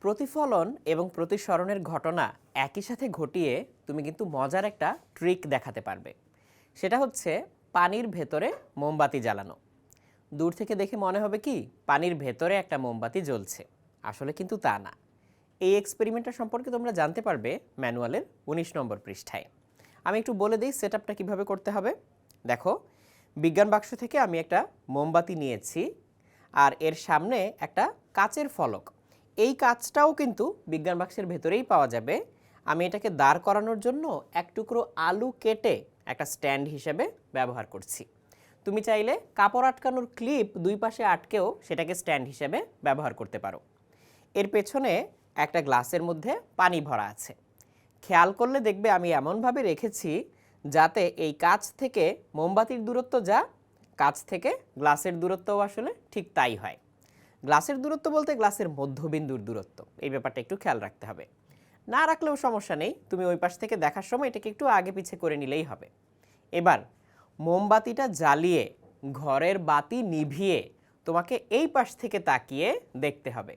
প্রতিফলন এবং প্রতিসরণের ঘটনা একই সাথে ঘটিয়ে তুমি কিন্তু মজার একটা ট্রিক দেখাতে পারবে। সেটা হচ্ছে পানির ভেতরে মোমবাতি জ্বালানো। দূর থেকে দেখে মনে হবে কি, পানির ভেতরে একটা মোমবাতি জ্বলছে। আসলে কিন্তু তা না। এই এক্সপেরিমেন্টটা সম্পর্কে তোমরা জানতে পারবে ম্যানুয়ালের উনিশ নম্বর পৃষ্ঠায়। আমি একটু বলে দিই সেট আপটা কীভাবে করতে হবে। দেখো, বিজ্ঞান বাক্স থেকে আমি একটা মোমবাতি নিয়েছি আর এর সামনে একটা কাচের ফলক। এই কাজটাও কিন্তু বিজ্ঞান বাক্সের ভেতরেই পাওয়া যাবে। আমি এটাকে দাঁড় করানোর জন্য এক টুকরো আলু কেটে একটা স্ট্যান্ড হিসেবে ব্যবহার করছি। তুমি চাইলে কাপড় আটকানোর ক্লিপ দুই পাশে আটকেও সেটাকে স্ট্যান্ড হিসেবে ব্যবহার করতে পারো। এর পেছনে একটা গ্লাসের মধ্যে পানি ভরা আছে। খেয়াল করলে দেখবে আমি এমনভাবে রেখেছি যাতে এই কাচ থেকে মোমবাতির দূরত্ব যা কাচ থেকে গ্লাসের দূরত্বও আসলে ঠিক তাই হয়। গ্লাসের দূরত্ব বলতে গ্লাসের মধ্যবিন্দুর দূরত্ব। এই ব্যাপারটা একটু খেয়াল রাখতে হবে। না রাখলেও সমস্যা নেই, তুমি ওই পাশ থেকে দেখার সময় এটাকে একটু আগে পিছে করে নিলেই হবে। এবার, মোমবাতিটা জ্বালিয়ে, ঘরের বাতি নিভিয়ে তোমাকে এই পাশ থেকে তাকিয়ে দেখতে হবে।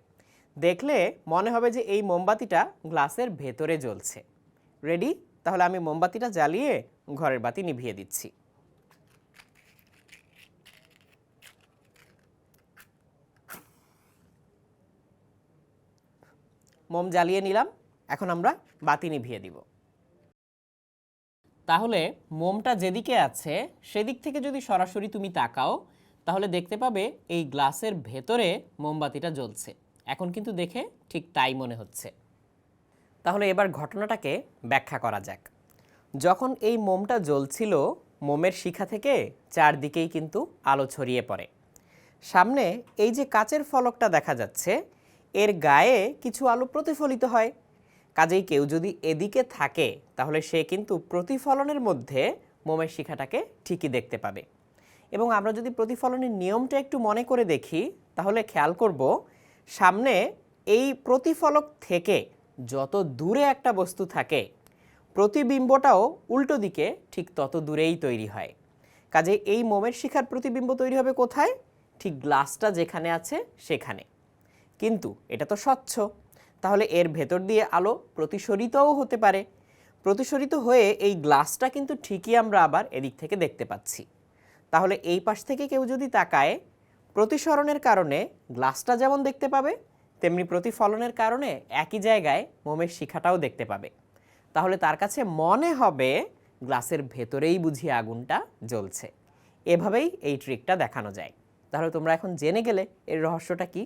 দেখলে মনে হবে যে এই মোমবাতিটা গ্লাসের ভেতরে জ্বলছে। রেডি তাহলে আমি মোমবাতিটা জ্বালিয়ে ঘরের বাতি নিভিয়ে দিচ্ছি। মোম জ্বালিয়ে নিলাম, এখন আমরা বাতি নিভিয়ে দিব। তাহলে মোমটা যেদিকে আছে, সেদিক থেকে যদি সরাসরি তুমি তাকাও, তাহলে দেখতে পাবে এই গ্লাসের ভেতরে মোমবাতিটা জ্বলছে। এখন কিন্তু দেখে ঠিক তাই মনে হচ্ছে। তাহলে এবার ঘটনাটাকে ব্যাখ্যা করা যাক। যখন এই মোমটা জ্বলছিল, মোমের শিখা থেকে চারদিকেই কিন্তু আলো ছড়িয়ে পড়ে। সামনে এই যে কাচের ফলকটা দেখা যাচ্ছে এর গায়ে কিছু আলো প্রতিফলিত হয়। কাজেই কেউ যদি এদিকে থাকে, তাহলে সে কিন্তু প্রতিফলনের মধ্যে মোমের শিখাটাকে ঠিকই দেখতে পাবে। এবং আমরা যদি প্রতিফলনের নিয়মটা একটু মনে করে দেখি, তাহলে খেয়াল করব, সামনে এই প্রতিফলক থেকে যত দূরে একটা বস্তু থাকে, প্রতিবিম্বটাও উল্টো দিকে ঠিক তত দূরেই তৈরি হয়। কাজে এই মোমের শিখার প্রতিবিম্ব তৈরি হবে কোথায়? ঠিক গ্লাসটা যেখানে আছে, সেখানে। কিন্তু এটা তো স্বচ্ছ। তাহলে এর ভেতর দিয়ে আলো প্রতিসরিতও হতে পারে। প্রতিসরিত হয়ে এই গ্লাসটা কিন্তু ঠিকই আমরা আবার এদিক থেকে দেখতে পাচ্ছি। তাহলে এই পাশ থেকে কেউ যদি তাকায়, প্রতিসরণের কারণে গ্লাসটা যেমন দেখতে পাবে, তেমনি প্রতিফলনের কারণে একই জায়গায় মোমের শিখাটাও দেখতে পাবে। তাহলে তার কাছে মনে হবে গ্লাসের ভেতরেই বুঝি আগুনটা জ্বলছে। এভাবেই এই ট্রিকটা দেখানো যায়। তাহলে তোমরা এখন জেনে গেলে এর রহস্যটা কি?